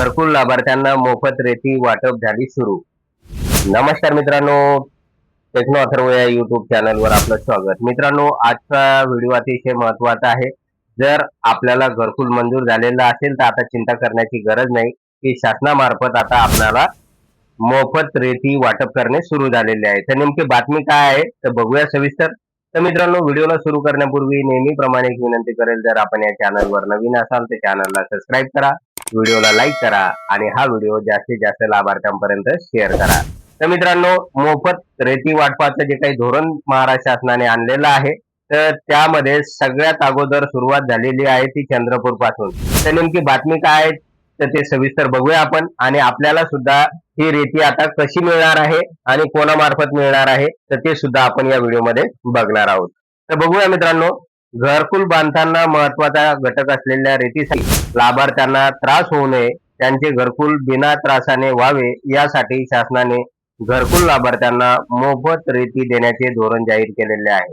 घरकुल लाभार्थ्यांना मोफत रेती वाटप झाली सुरू. नमस्कार मित्रांनो टेक्नो अथर्व या युट्यूब चॅनलवर आपलं स्वागत. मित्रांनो आजचा व्हिडिओ अतिशय महत्त्वाचा आहे. जर आपल्याला घरकुल मंजूर झालेला असेल तर आता चिंता करण्याची गरज नाही की शासनामार्फत आता आपल्याला मोफत रेती वाटप करणे सुरू झालेले आहे. तर नेमकी बातमी काय आहे तर बघूया सविस्तर. तर मित्रांनो व्हिडिओला सुरू करण्यापूर्वी नेहमीप्रमाणे एक विनंती करेल जर आपण या चॅनलवर नवीन असाल तर चॅनलला सबस्क्राईब करा. व्हिडिओला लाईक करा आणि हा व्हिडिओ जास्तीत जास्त लाभार्थ्यांपर्यंत शेअर करा. तर मित्रांनो मोफत रेती वाटपाचं जे काही धोरण महाराष्ट्र शासनाने आणलेलं आहे तर त्यामध्ये सगळ्यात अगोदर सुरुवात झालेली आहे ती चंद्रपूरपासून. तर नेमकी बातमी काय आहे तर ते सविस्तर बघूया आपण. आणि आपल्याला सुद्धा ही रेती आता कशी मिळणार आहे आणि कोणामार्फत मिळणार आहे तर ते सुद्धा आपण या व्हिडिओमध्ये बघणार आहोत. तर बघूया मित्रांनो घरकुल बांधताना महत्त्वाचा घटक असलेल्या रेतीसाठी लाभार्थ्यांना त्रास होऊ नये त्यांचे घरकुल बिना त्रासाने व्हावे यासाठी शासनाने घरकुल लाभार्थ्यांना मोफत रेती देण्याचे धोरण जाहीर केलेले आहे.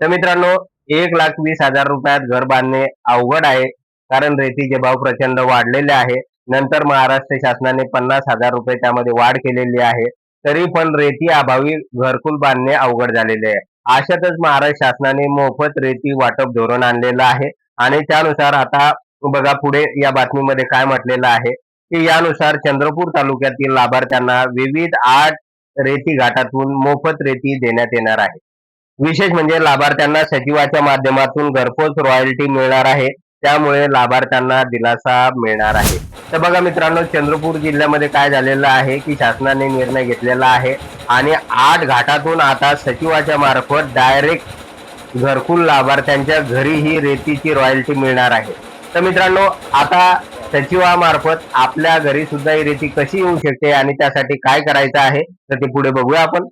तर मित्रांनो एक लाख वीस हजार रुपयात घर बांधणे अवघड आहे कारण रेतीचे भाव प्रचंड वाढलेले आहे. नंतर महाराष्ट्र शासनाने पन्नास हजार रुपये त्यामध्ये वाढ केलेली आहे तरी पण रेती अभावी घरकुल बांधणे अवघड झालेले आहे. अशातच महाराष्ट्र शासनाने मोफत रेती वाटप धोरण आणलेलं आहे. आणि त्यानुसार आता बघा पुढे या बातमीमध्ये काय म्हटलेलं आहे की यानुसार चंद्रपूर तालुक्यातील लाभार्थ्यांना विविध आठ रेती घाटातून मोफत रेती देण्यात येणार आहे. विशेष म्हणजे लाभार्थ्यांना सचिवाच्या माध्यमातून घरपोच रॉयल्टी मिळणार आहे. त्यामुळे लाभार्थ्यांना दिलासा मिळणार आहे. तर बघा मित्रांनो चंद्रपूर जिल्ह्यामध्ये काय झालेलं आहे की शासनाने निर्णय घेतलेला आहे आणि आठ घाटातून आता सचिवाच्या मार्फत डायरेक्ट घरकुल लाभार्थ्यांच्या घरी ही रेतीची रॉयल्टी मिळणार आहे. तर मित्रांनो आता सचिवामार्फत आपल्या घरी सुद्धा ही रेती कशी येऊ शकते आणि त्यासाठी काय करायचं आहे तर ते पुढे बघूया आपण.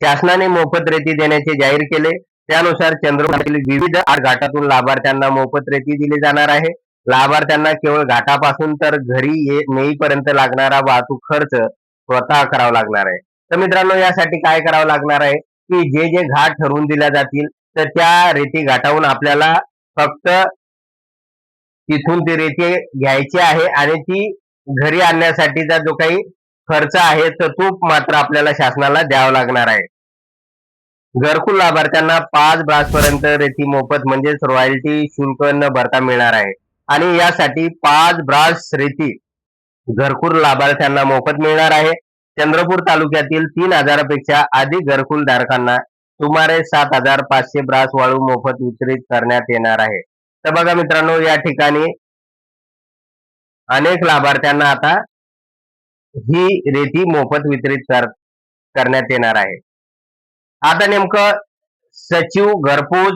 शासनाने मोफत रेती देण्याचे जाहीर केले. त्यानुसार चंद्रपूरातील विविध आठ घाटातून लाभार्थ्यांना मोफत रेती दिली जाणार आहे. लाभार्थ्यांना केवळ घाटापासून तर घरी नेईपर्यंत लागणारा वाहतूक खर्च स्वतः करावा लागणार आहे. तर मित्रांनो यासाठी काय करावं लागणार आहे की जे जे घाट ठरवून दिल्या जातील तर त्या रेती घाटाहून आपल्याला फक्त तिथून ती रेती घ्यायची आहे आणि ती घरी आणण्यासाठीचा जो काही खर्च आहे तर तो मात्र आपल्याला शासनाला द्यावा लागणार आहे. घरकुल लाभार्थ्यांना पाच ब्रास पर्यंत रेती मोफत म्हणजेच रॉयल्टी शुल्क न भरता मिळणार आहे. आणि यासाठी पाच ब्रास रेती घरकुल लाभार्थ्यांना मोफत मिळणार आहे. चंद्रपूर तालुक्यातील तीन हजारापेक्षा अधिक घरकुल धारकांना सुमारे सात हजार पाचशे ब्रास वाळू मोफत वितरित करण्यात येणार आहे. तर बघा मित्रांनो या ठिकाणी अनेक लाभार्थ्यांना आता ही रेती मोफत वितरित कर करण्यात येणार आहे. आता नेमकं सचिव घरपोच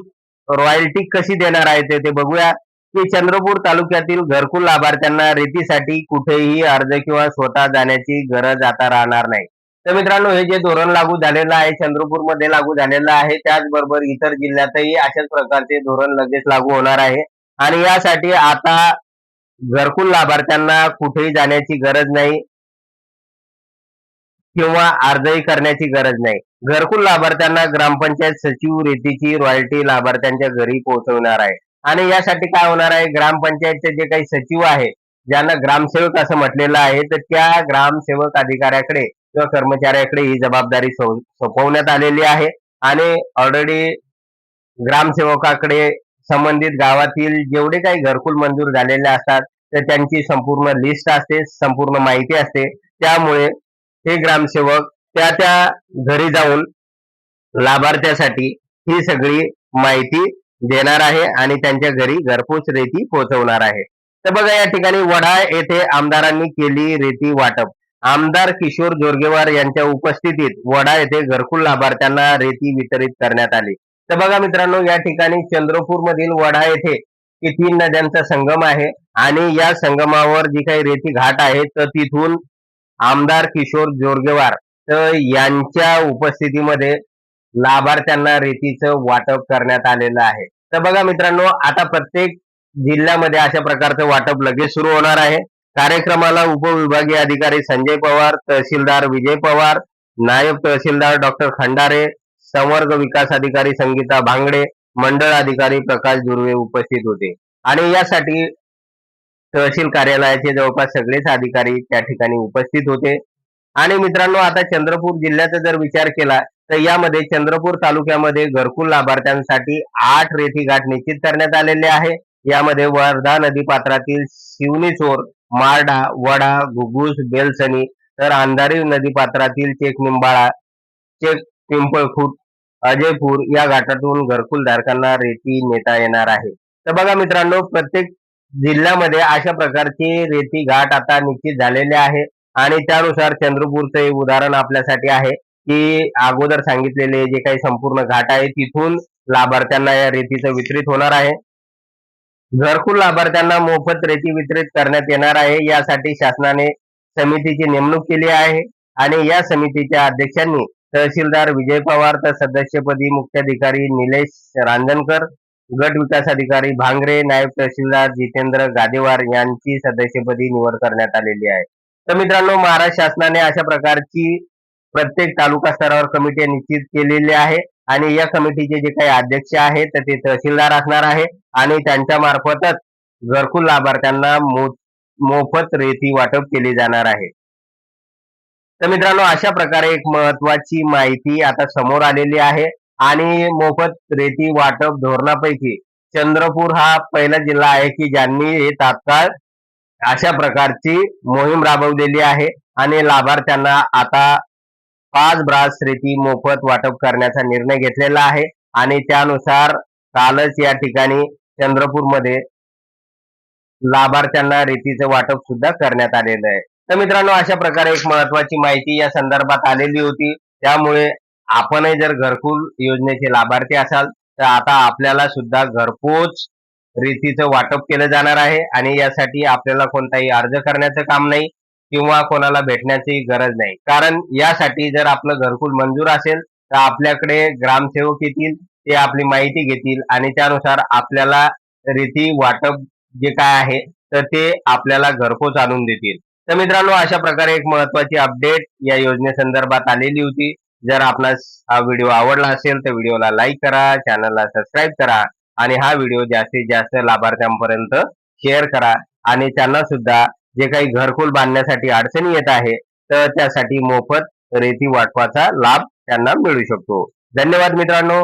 रॉयल्टी कशी देणार आहे ते ते बघूया. की चंद्रपूर तालुक्यातील घरकुल लाभार्थ्यांना रेतीसाठी कुठेही अर्ज किंवा स्वतः जाण्याची गरज आता राहणार नाही. तर मित्रांनो हे जे धोरण लागू झालेलं आहे चंद्रपूरमध्ये लागू झालेलं आहे त्याचबरोबर इतर जिल्ह्यातही अशाच प्रकारचे धोरण लगेच लागू होणार आहे. आणि यासाठी आता घरकुल लाभार्थ्यांना कुठेही जाण्याची गरज नाही. किंवा अर्जही करण्याची गरज नाही. घरकुल लाभार्थ्यांना ग्रामपंचायत सचिव रेतीची रॉयल्टी लाभार्थ्यांच्या घरी पोहोचवणार आहे. आणि यासाठी काय होणार आहे? ग्रामपंचायतचे जे काही सचिव आहेत ज्यांना ग्रामसेवक असं म्हटलेलं आहे तर त्या ग्रामसेवक अधिकाऱ्याकडे किंवा कर्मचाऱ्याकडे ही जबाबदारी सोपवण्यात आलेली आहे. आणि ऑलरेडी ग्रामसेवकाकडे संबंधित गावातील जेवढे काही घरकुल मंजूर झालेले असतात तर त्यांची संपूर्ण लिस्ट असते संपूर्ण माहिती असते. त्यामुळे हे ग्रामसेवक त्या त्या घरी जाऊन लाभार्थ्यासाठी ही सगळी माहिती देणार आहे आणि त्यांच्या घरी घरपोच रेती पोहोचवणार आहे. तर बघा या ठिकाणी वडा येथे आमदारांनी केली रेती वाटप. आमदार किशोर जोरगेवार यांच्या उपस्थितीत वडा येथे घरकुल लाभार्थ्यांना रेती वितरित करण्यात आली. तर बघा मित्रांनो या ठिकाणी चंद्रपूर मधील वडा येथे की तीन नद्यांचा संगम आहे आणि या संगमावर जी काही रेती घाट आहे तर तिथून आमदार किशोर जोरगेवार. तर यांच्या उपस्थितीमध्ये लाभार्थ्यांना रेतीचं वाटप करण्यात आलेलं आहे. तर बघा मित्रांनो आता प्रत्येक जिल्ह्यामध्ये अशा प्रकारचं वाटप लगेच सुरू होणार आहे. कार्यक्रमाला उपविभागीय अधिकारी संजय पवार तहसीलदार विजय पवार नायब तहसीलदार डॉक्टर खंडारे संवर्ग विकास अधिकारी संगीता भांगडे मंडळ अधिकारी प्रकाश दुर्वे उपस्थित होते. आणि यासाठी तहसील कार्यालयाचे जवळपास सगळेच अधिकारी त्या ठिकाणी उपस्थित होते. आणि मित्रांनो आता चंद्रपूर जिल्ह्याचा जर विचार केला तर यामध्ये चंद्रपूर तालुक्यामध्ये घरकुल लाभार्थ्यांसाठी आठ रेती घाट निश्चित करण्यात आलेले आहे. यामध्ये वर्धा नदी पात्रातील शिवनीचोर मारडा वडा घुगुस बेलसनी तर अंधारी नदी पात्रातील चेक निंबाळा चेक पिंपळखूट अजयपूर या घाटातून घरकुल धारकांना रेती नेता येणार आहे. तर बघा मित्रांनो प्रत्येक जिल्ह्यामध्ये अशा प्रकारचे रेती घाट आता निश्चित झालेले आहे. आणि त्यानुसार चंद्रपूरचं हे उदाहरण आपल्यासाठी आहे की अगोदर सांगितलेले जे काही संपूर्ण घाट आहे तिथून लाभार्थ्यांना या रेतीचं वितरित होणार आहे. घरकुल लाभार्थ्यांना मोफत रेती वितरित करण्यात येणार आहे. यासाठी शासनाने समितीची नेमणूक केली आहे. आणि या समितीच्या अध्यक्षांनी तहसीलदार विजय पवार तर सदस्यपदी मुख्याधिकारी निलेश रांजणकर गट विकास अधिकारी भांगरे नायब तहसीलदार जितेंद्र गादेवार यांची सदस्यपदी निवड करण्यात आलेली आहे. तर मित्रांनो महाराष्ट्र शासनाने अशा प्रकारची प्रत्येक तालुका स्तरावर कमिटी निश्चित केलेली आहे आणि या कमिटीचे जे काही अध्यक्ष आहेत तर ते तहसीलदार असणार आहे आणि त्यांच्या मार्फतच घरकुल लाभार्थ्यांना मो- मोफत रेती वाटप केली जाणार आहे. तर मित्रांनो अशा प्रकारे एक महत्वाची माहिती आता समोर आलेली आहे. आणि मोफत रेती वाटप धोरणापैकी चंद्रपूर हा पहिला जिल्हा आहे की ज्यांनी हे तात्काळ अशा प्रकारची मोहीम राबवलेली आहे आणि लाभार्थ्यांना आता पाच ब्रास रेती मोफत वाटप करण्याचा निर्णय घेतलेला आहे. आणि त्यानुसार कालच या ठिकाणी चंद्रपूरमध्ये लाभार्थ्यांना रेतीचं वाटप सुद्धा करण्यात आलेलं आहे. तर मित्रांनो अशा प्रकारे एक महत्वाची माहिती या संदर्भात आलेली होती. त्यामुळे आपणही जर घरकुल योजनेचे लाभार्थी असाल तर आता आपल्याला सुद्धा घरपोच रीतीचं वाटप केलं जाणार आहे आणि यासाठी आपल्याला कोणताही अर्ज करण्याचं काम नाही किंवा कोणाला भेटण्याची गरज नाही. कारण यासाठी जर आपलं घरकुल मंजूर असेल तर आपल्याकडे ग्रामसेवक येतील ते आपली माहिती घेतील आणि त्यानुसार आपल्याला रीती वाटप जे काय आहे तर ते आपल्याला घरपोच आणून देतील. तर मित्रांनो अशा प्रकारे एक महत्वाची अपडेट या योजनेसंदर्भात आलेली होती. जर आपणास हा व्हिडिओ आवडला असेल तर व्हिडिओला लाईक करा चॅनलला सबस्क्राईब करा आणि हा व्हिडिओ जास्तीत जास्त लाभार्थ्यांपर्यंत शेअर करा. आणि त्यांना सुद्धा जे काही घरकुल बांधण्यासाठी अडचणी येत आहे तर त्यासाठी मोफत रेती वाटपाचा लाभ त्यांना मिळू शकतो. धन्यवाद मित्रांनो.